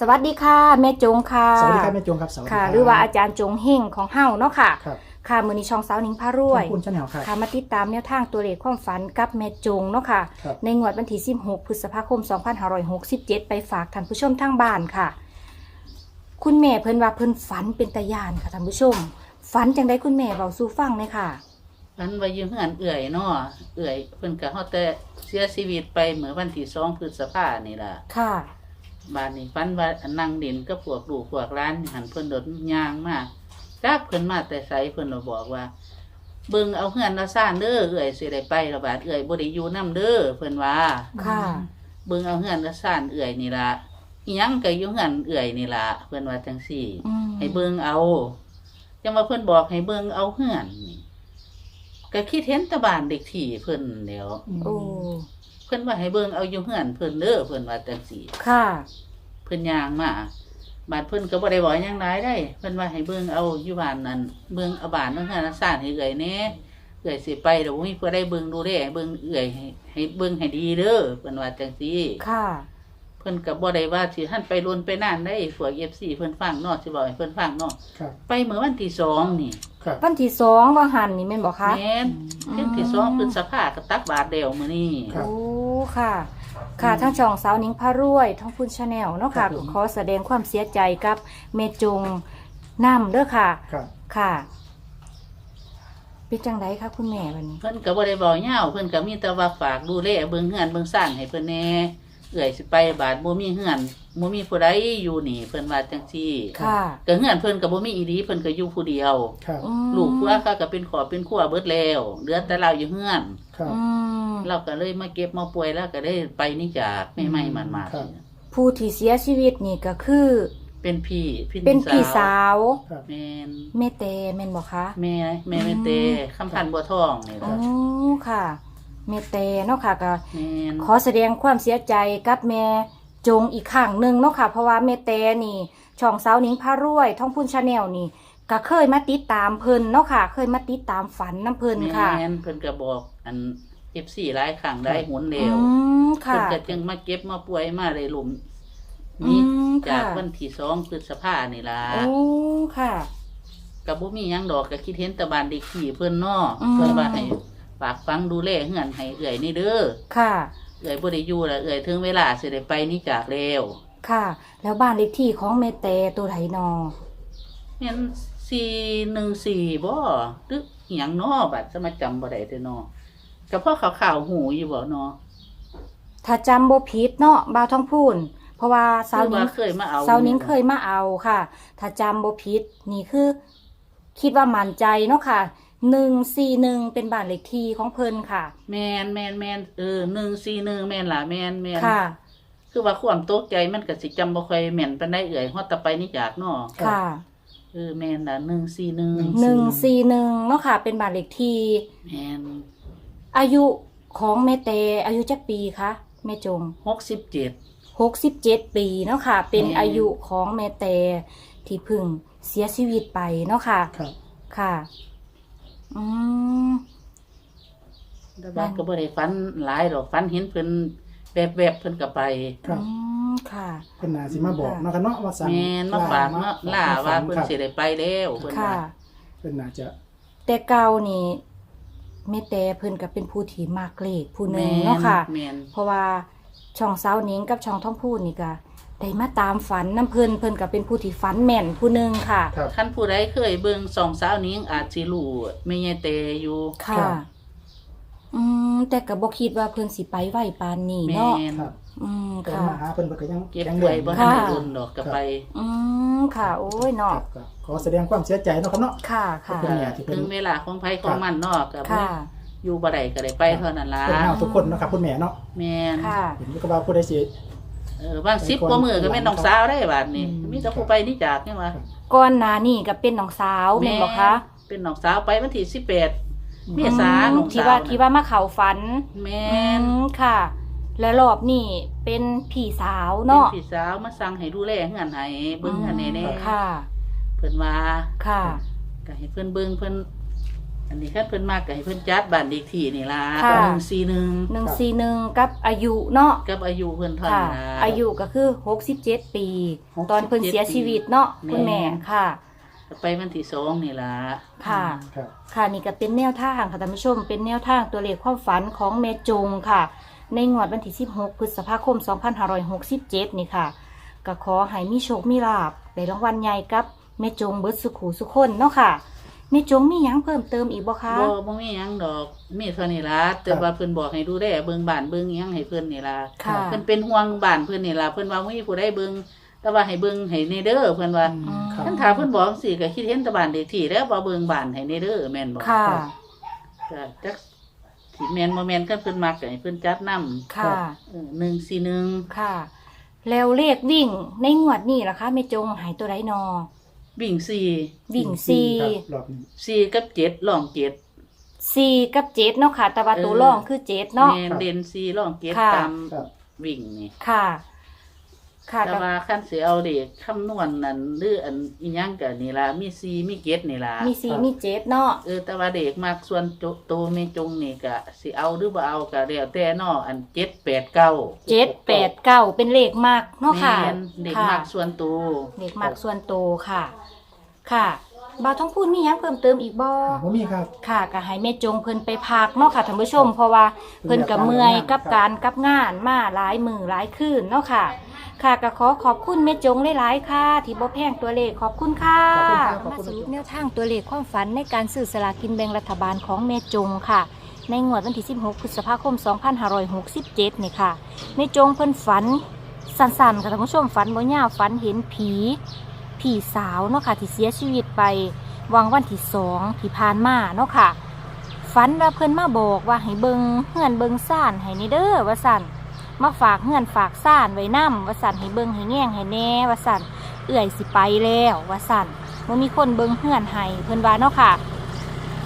สวัสดีค่ะ แม่จงค่ะสวัสดีครับแม่จงครับสวัสดีค่ะบหรือว่าอาจารย์จงเฮงของเฮาเนาะค่ะ ครับค่ะมือนี้ช่องสาวหนิงพารวยขอบคุณชาแนลครับ ค่ะมาติดตามแนวทางตัวเลขความฝันกับแม่จงเนาะค่ะ ครับ ในงวดวันที่16พฤษภาคม 2567 ไปฝากท่านผู้ชมทางบ้านค่ะ คุณแม่เพิ่นว่าเพิ่นฝันเป็นตาย่านค่ะท่านผู้ชม ฝันจังได้คุณแม่เบาสู่ฟังเลยค่ะ มันว่าอยู่เฮือนเอื่อยเนาะเอื่อยเพิ่นก็เฮาแต่เสียชีวิตไปเมื่อวันที่2พฤษภานี่ล่ะค่ะ บาดนี้ฝันว่านั่งดินกับพวกลูกพวกร้านหันเพิ่นโดดย่างมาจักเพิ่นมาแต่ไสเพิ่นก็บอกว่าเบิ่งเอาเฮือนละซ่านเด้อเอื่อยสิได้ไประบาดเอื่อยบ่ได้อยู่นํเด้อเพิ่นว่าค่ะ เบิ่งเอาเฮือนละซ่านเอื่อยนี่ล่ะอิหยังก็อยู่เฮือนเอื่อยนี่ล่ะเพิ่นว่าจังซี่ อืมให้เบิ่งเอาจังว่าเพิ่นบอกให้เบิ่งเอาเฮือนนี่ก็คิดเห็นแตะบ้านเด็กที่เพิ่นแหล้ว โอ้ เพิ่นว่าให้เบิ่งเอาอยู่เฮือนเพิ่นเด้อเพิ่นว่าจังซี่ค่ะ เพิ่นย่างมาบาดเพิ่นก็บ่ได้บอกหยังหลายได้ เพิ่นว่าให้เบิ่งเอาอยู่บ้านนั้นเบิ่งเอาบ้านนั้นน่ะสร้างให้เอื้อยแหน่เอื้อยสิไปแล้วบ่มีผู้ใดเบิ่งดูแลเบิ่งเอื้อยให้ให้เบิ่งให้ดีเด้อเพิ่นว่าจังซี่ ค่ะ เพิ่นก็บ่ได้ว่าสิท่านไปลวนไปนานได้พวก FC เพิ่นฟังเนาะสิบอกให้เพิ่นฟังเนาะครับ ไปเมื่อวันที่สองนี่ครับวันที่สองว่าหันนี่แม่นบอกคะ แม่นเพิ่นที่สองพฤษภาก็ตักบาทเดียวมื้อนี้ ครับ โอ้ ค่ะ ค่ะทั้งช่องสาวหนิงพารวยทั้งพุนชาแนลเนาะค่ะครับผมขอแสดงความเสียใจกับเมจงน้ำเด้อค่ะ ครับ ค่ะเป็นจังไดคะคุณแม่วันนี้ เพิ่นก็บ่ได้บอกยาวเพิ่นก็มีแต่ว่าฝากดูแลเบิ่งเฮือนเบิ่งสร้างให้เพิ่นแหน่เอื้อยสิไปบาดบ่มีเฮือนบ่มีผู้ใดอยู่นี่เพิ่นว่าจังซี่ค่ะก็เฮือนเพิ่นก็บ่มีอีหลีเพิ่นก็อยู่ผู้เดียว ครับ อืมลูกผัวเขาก็เป็นขอบเป็นครัวเบิดแล้วเหลือแต่เราอยู่เฮือน ครับ อืม เราก็เลยมาเก็บมาป่วยแล้วก็ได้ไปนี่จากใหม่ๆมันมาครับ ผู้ที่เสียชีวิตนี่ก็คือ เป็นพี่พี่เป็นพี่สาวครับ แม่นแม่เตแม่นบอกคะ แม่แม่แม่เตคำพันธ์บัวทองนี่อ๋อล่ะค่ะแม่เตเนาะค่ะก็ แม่นขอแสดงความเสียใจกับแม่จงอีกครั้งหนึ่งเนาะค่ะ เพราะว่าแม่เตนี่ ช่องสาวหนิงพารวยท่องพูนชาแนลนี่ ก็เคยมาติดตามเพิ่นเนาะค่ะ เคยมาติดตามฝันน้ำเพิ่นค่ะ แม่นเพิ่นก็บอก อัน F4 หลายครั้งได้หนเร็อืวมเพิ่นค่ะก็จึงมาเก็บมาป่วยมาได้หลุมอืนี่มจากค่ะวันที่สองพฤษภานี่ล่ะโอ้ค่ะก็บ่มีหยังดอกก็คิดเห็นแต่บ้านเด็กที่เพิ่นเนาะอืมเพิ่นว่าให้ฝากฟังดูแลเฮือนให้เอื้อยนี่เด้อค่ะ เอื้อยบ่ได้อยู่แล้วเอื้อยถึงเวลาสิได้ไปนี่จากแล้วค่ะ แล้วบ้านเลขที่ของแม่เตตัวไหนนอแม่น414บ่หรืออิหยังเนาะบัดจะมาจำบ่ได้เด้อเนาะ ก็เพราะข่าวๆหูอยู่บ่เนาะถ้าจำบ่ผิดเนาะบ่าวท้องพูน เพราะว่าสาวคือนิ้ว่างเคยมาเอาสาวนิ้งเคยมาเอาค่ะ ถ้าจำบ่ผิดนี่คือ คิดว่ามั่นใจเนาะค่ะหนึ่งสี่หนึ่งเป็นบ้านเลขที่ของเพิ่นค่ะ แม่นแม่นแม่นเออ141แม่นล่ะแม่นแม่นค่ะ คือว่าความตกใจมันก็สิจำบ่ค่อยแม่นปานใดเอื้อยฮอดแตะไปนี่จากเนาะค่ะเออแม่นล่ะ141หนึ่งสี่หนึ่งเนาะค่ะ เป็นบ้านเลขที่แม่น อายุของแม่เตอายุจักปีคะแม่จง67หกสิบเจ็ดปีเนาะค่ะ เป็นแม่อายุของแม่เตที่เพึ่งเสียชีวิตไปเนาะค่ะ ครับค่ะ อืม แต่ว่าก็บ่ได้ฝันหลายดอกฝันเห็นเพิ่นแบบๆเพิ่นก็ไป ครับอืมค่ะ เพิ่นน่าสิมาบอกเนาะครับเนาะว่าสั่งแม่นมาฝากเนาะล่าว่าเพิ่นสิได้ไปแล้วเพิ่นค่ะ ว่าเพิ่นน่าจะแต่เก่านี่ แม่แต่เพิ่นก็เป็นผู้ที่มากเลขผู้หนึ่งเนาะค่ะ แม่นเพราะว่าช่องสาวหนิงกับช่องท่องพูดนี่ก็ได้มาตามฝันน้ำเพิ่นเพิ่นก็เป็นผู้ที่ฝันแม่นผู้หนึ่งค่ะ ครับคันผู้ใดเคยเบิ่งสองสาวนี้อาจสิรู้แม่ยายเตอยู่ค่ะ ครับ อืมแต่ก็บ่คิดว่าเพิ่นสิไปไหวปานนี้แม่เนาะ นครับ อืมเพิ่นค่ะ มาหาเพิ่นเพิ่นก็ยังเก็บยังไว้บ่ทันค่ะได้อุ่นดอกก็ไปอืมค่ะ โอ้ยคเนาะรับครับขอแสดงความเสียใจเนาะครับเนาะ ค่ะค่ะขอบคุณที่เพิ่นถึงเวลาของไผของมันเนาะก็บ่ค่ะ อยู่บ่ได้ก็ได้ไปเท่านั้นล่ะเพิ่นเอาทุกคนเนาะครับคุณแม่เนาะแม่นค่ะ เห็นอยู่ก็ว่าผู้ใดสิ เออบาง10กว่ามื้อก็แม่นน้องสาวได้บาดนี้อืม มีแต่ผู้ไปนี่จากนี่ว่า ก่อนหน้านี่ก็เป็นน้องสาวแม่นบ่คะเป็นน้องสาวไปวันที่18เมษาอืมน้องสาวที่ว่าน่ะ ที่ว่ามาเข้าฝันแม่อืนมค่ะ และรอบนี้เป็นพี่สาวเป็นเนาะพี่สาวมาสั่งให้ดูแลเฮือนให้เบิ่งเฮือนให้แน่ค่ะ เพิ่นว่าค่ะ ก็ให้เพิ่นเบิ่งเพิ่นอันนี้คันเพิ่นมากก็ให้เพิ่นจัดบ้านเด็กที่นี่ล่ะค่ะหนึ่งสี่หนึ่งหนึ่งสี่หนึ่งกับอายุเนาะกับอายุเพิ่นเท่าค่ะ นั้นล่ะ อายุก็คือหกสิบเจ็ดปี 67ตอนเพิ่นเสียชีวิตเนาะแม่คุณแม่ค่ะ ไปวันที่สองนี่ล่ะค่ะ ครับ ค่ะนี่ก็เป็นแนวทางค่ะท่านผู้ชมเป็นแนวทางตัวเลขความฝันของเมจงค่ะ ในงวดวันที่ 16 พฤษภาคม 2567 นี่ค่ะก็ขอให้มีโชคมีลาบในรางวัลใหญ่กับเมจงเบิดสุขูสุขคนเนาะค่ะเมจงมีหยังเพิ่มเติมอีกบ่คะบ่บ่มีหยังดอกมีเท่านี้ล่ะแต่ว่าเพิ่นบอกให้ดูแลเบิ่งบ้านเบิ่งหยังให้เพิ่นนี่ล่ะค่ะเพิ่นเป็นห่วงบ้านเพิ่นนี่ล่ะเพิ่นว่ามีผู้ใดเบิ่งแต่ว่าให้เบิ่งให้ในเด้อเพิ่นว่าอืมครับคันถ้าเพิ่นบอกจังซี่ก็คิดเห็นแต่บ้านเด็กที่แล้วว่าเบิ่งบ้านให้ในเด้อแม่นบ่ค่ะก็จัก สิแม่นบ่แม่นคันเพิ่นมักก็ให้เพิ่นจัดนำค่ะเออ141ค่ะ แล้วเลขวิ่งในงวดนี้ล่ะคะเมจงหายตัวไรนอ วิ่งสี่วิ่งสี่สี่ครับรอบนี้สี่กับเจ็ดล่องเจ็ด สี่กับเจ็ดเนาะค่ะ แต่ว่าตัวเออรองคือเจ็ดเนาะ แม่นเด่นสี่ล่องเจ็ดค่ะ ตามครับ วิ่งนี่ ค่ะ ค่ะแต่กับว่าคันสิเอาเด็กคำนวณนั่นหรืออันอีหยังก็นี่ล่ะมีสี่มีเจ็ดนี่ล่ะมีสี่มีเจ็ดเนาะเออแต่ว่าเด็กมากส่วนโจโตเมจงนี่ก็สิเอาหรือบ่เอาก็แล้วแต่เนาะอันเจ็ดแปดเก้าเจ็ดแปดเก้าเป็นเลขมากเนาะค่ะแม่นเด็กค่ะมากส่วนตัวเลขมากส่วนโตวค่ะ ค่ะบาวท้องพูดมีหยังเพิ่มเติมอีกบ่ ผมมีครับ ค่ะก็ให้แม่จงเพิ่นไปพักเนาะค่ะท่านผู้ชม เพราะว่าเพิ่นกับเมื่อยกับการกับงานมาหลายมือหลายคืนเนาะค่ะ ค่ะก็ขอขอบคุณแม่จงหลายๆค่ะ ที่บ่แพงตัวเลขขอบคุณค่ะขอบคุณครับขอบมาคุณสรุปแนวทางตัวเลขความฝันในการซื้อสลากินแบ่งรัฐบาลของแม่จงค่ะ ในงวดวันที่ 16 พฤษภาคม 2567 นี่ค่ะ แม่จงเพิ่นฝันสั้นๆค่ะท่านผู้ชมฝันบ่ยาวฝันเห็นผี ผีสาวเนาะค่ะที่เสียชีวิตไปวังวันที่สองที่ผ่านมาเนาะค่ะฝันว่าเพิ่นมาบอกว่าให้เบิงเฮือนเบิงซ่านให้นี่เด้อว่าสั่น มาฝากเงื่อนฝากซ่านไว้น้ำวสันให้เบิงให้แง่งให้แน่วสันเอื่อยสิไปแล้ววสันมันมีคนเบิงเฮื่อนให้เพิ่นว่าเนาะค่ะ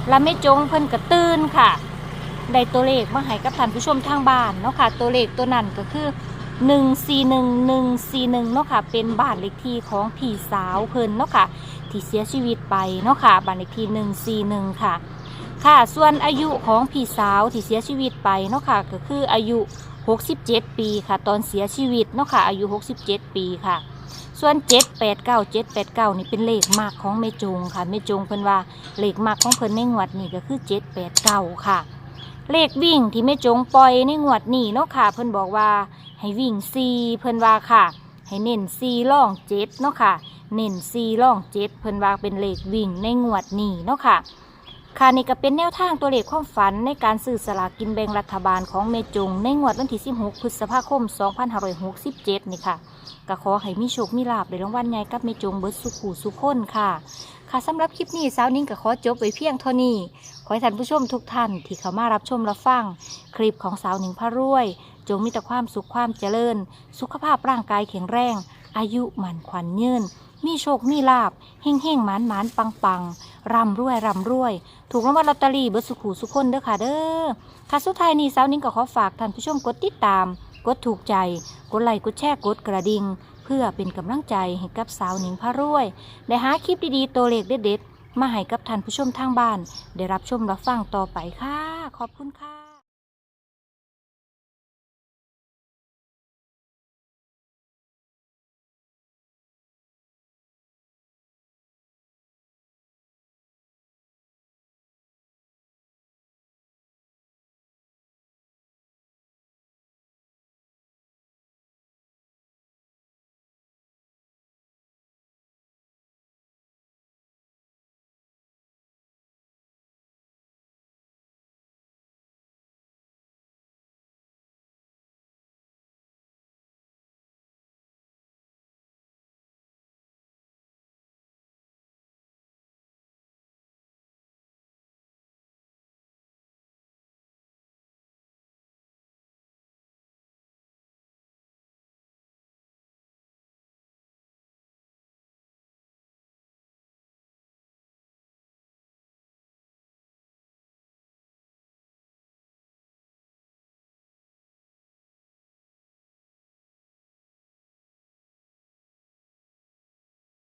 และไม่จงเพิ่นกระตื้นค่ะได้ตัวเลขมาให้กับท่านผู้ชมทางบ้านเนาะค่ะ ตัวเลขตัวนั้นก็คือ 141141เนาะค่ะ เป็นบ้านเลขที่ของพี่สาวเพิ่นเนาะค่ะ ที่เสียชีวิตไปเนาะค่ะ บ้านเลขที่ 141 ค่ะ ค่ะ ส่วนอายุของพี่สาวที่เสียชีวิตไปเนาะค่ะ ก็คืออายุ 67 ปีค่ะ ตอนเสียชีวิตเนาะค่ะ อายุ 67 ปีค่ะ ส่วน 789 789 นี่เป็นเลขมากของเมจงค่ะ เมจงเพิ่นว่าเลขมากของเพิ่นในงวดนี้ก็คือ 789 ค่ะ เลขวิ่งที่เมจงปล่อยในงวดนี้เนาะค่ะ เพิ่นบอกว่าให้วิ่ง4เพิ่นว่าค่ะ ให้เน้น4ล่อง7เนาะค่ะ เน้น4ล่อง7เพิ่นว่าเป็นเลขวิ่งในงวดนี้เนาะค่ะ ค่ะนี่ก็เป็นแนวทางตัวเลขความฝันในการซื้อสลากกินแบ่งรัฐบาลของเมจงในงวดวันที่ 16 พฤษภาคม 2567 นี่ค่ะก็ขอให้มีโชคมีลาบในรางวัลใหญ่กับเมจงเบิร์ดสุขูสุขคนค่ะ ค่ะสำหรับคลิปนี้สาวนิ้งก็ขอจบไว้เพียงเท่านี้ ขอให้ท่านผู้ชมทุกท่านที่เข้ามารับชมรับฟัง คลิปของสาวหนิงพระรวย จงมีแต่ความสุขความเจริญ สุขภาพร่างกายแข็งแรง อายุมันขวัญยืน มีโชคมีลาบเฮ่งเฮ่งหมานหมานปังปังร่ำรวยร่ำรวย ถูกรางวัลลอตเตอรี่เบอร์สุขูสุขคนเด้อค่ะเด้อค่ะสุดท้ายนี้สาวนิ้งก็ขอฝากท่านผู้ชมกดติดตาม กดถูกใจ กดไลค์กดแชร์กดกระดิ่ง พื่อเป็นกำลังใจให้กับสาวหนิงพระรวยได้หาคลิปดีๆตัวเลขเด็ดๆมาให้กับท่านผู้ชมทางบ้าน ได้รับชมรับฟังต่อไปค่ะ ขอบคุณค่ะ